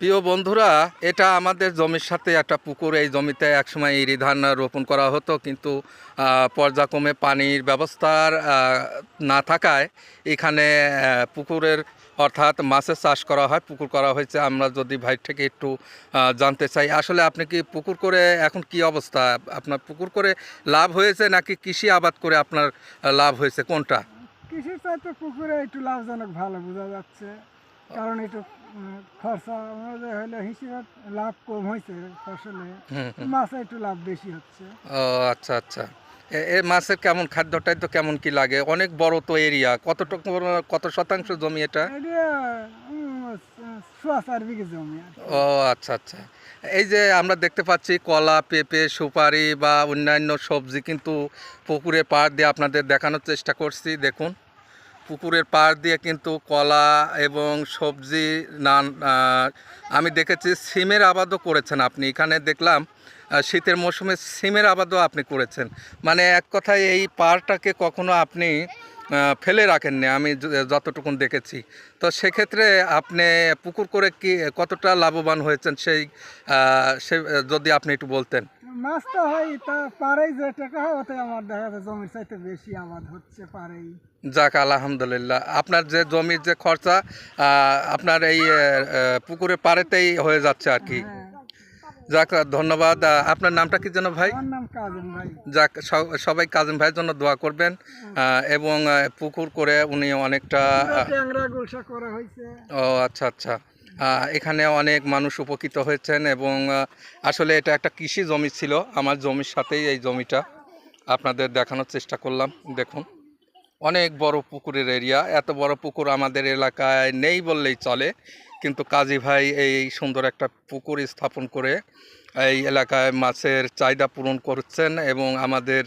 প্রিয় বন্ধুরা এটা আমাদের জমির সাথে একটা পুকুর। এই জমিতে একসময় ইরি ধান রোপণ করা হতো কিন্তু আহ, পর্যায়ক্রমে পানির ব্যবস্থার না থাকায় এখানে পুকুরের অর্থাৎ মাছের চাষ করা হয় পুকুর করা হয়েছে। আমরা যদি ভাই থেকে একটু জানতে চাই আসলে আপনি কি পুকুর করে এখন কি অবস্থা? আপনার পুকুর করে লাভ হয়েছে নাকি কৃষি আবাদ করে আপনার লাভ হয়েছে? কোনটা? কৃষির চাইতে পুকুরে একটু লাভজনক ভালো বোঝা যাচ্ছে। কারণ একটু খরচা অনুযায়ী হলে হিসেবে লাভ কম হয়েছে ফসলে। মাছে একটু লাভ বেশি হচ্ছে। ও আচ্ছা আচ্ছা। এ মাছের কেমন খাদ্যটাই তো কেমন কি লাগে? অনেক বড় তো এরিয়া কতটুকু কত শতাংশ জমি এটা? এটা। ও আচ্ছা আচ্ছা। এই যে আমরা দেখতে পাচ্ছি কলা পেঁপে সুপারি বা অন্যান্য সবজি কিন্তু পুকুরে পাড় দিয়ে আপনাদের দেখানোর চেষ্টা করছি দেখুন। পুকুরের পাড় দিয়ে কিন্তু কলা এবং সবজি নান আমি দেখেছি, সিমের আবাদও করেছেন আপনি। এখানে দেখলাম শীতের মৌসুমে সিমের আবাদও আপনি করেছেন। মানে এক কথায় এই পাড়টাকে কখনো আপনি ফেলে রাখেননি আমি যতটুকুন দেখেছি। তো সেক্ষেত্রে আপনি পুকুর করে কি কতটা লাভবান হয়েছেন সেই সে যদি আপনি একটু বলতেন। মাছ তো হয় তা পারেই যে টাকা হয় ওতে আমার দেখা যায় জমির চাইতে বেশি আবাদ হচ্ছে পারেই। যাক আলহামদুলিল্লাহ। আপনার যে জমির যে খরচা আপনার এই পুকুরের পাড়েতেই হয়ে যাচ্ছে আর কি। হ্যাঁ যাক ধন্যবাদ। আপনার নামটা কি যেন ভাই? যাক সবাই কাজিম ভাইয়ের জন্য দোয়া করবেন। এবং পুকুর করে উনি অনেকটা ও আচ্ছা আচ্ছা। এখানে অনেক মানুষ উপকৃত হয়েছেন এবং আসলে এটা একটা কৃষি জমি ছিল। আমার জমির সাথেই এই জমিটা আপনাদের দেখানোর চেষ্টা করলাম। দেখুন অনেক বড় পুকুরের এরিয়া এত বড় পুকুর আমাদের এলাকায় নেই বললেই চলে। কিন্তু কাজী ভাই এই সুন্দর একটা পুকুর স্থাপন করে এই এলাকায় মাছের চাহিদা পূরণ করছেন এবং আমাদের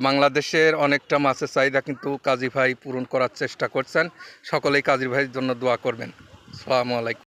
বাংলাদেশের অনেকটা মাছের চাহিদা কিন্তু কাজী ভাই পূরণ করার চেষ্টা করছেন। সকলেই কাজী ভাইয়ের জন্য দোয়া করবেন। সালামু আলাইকুম।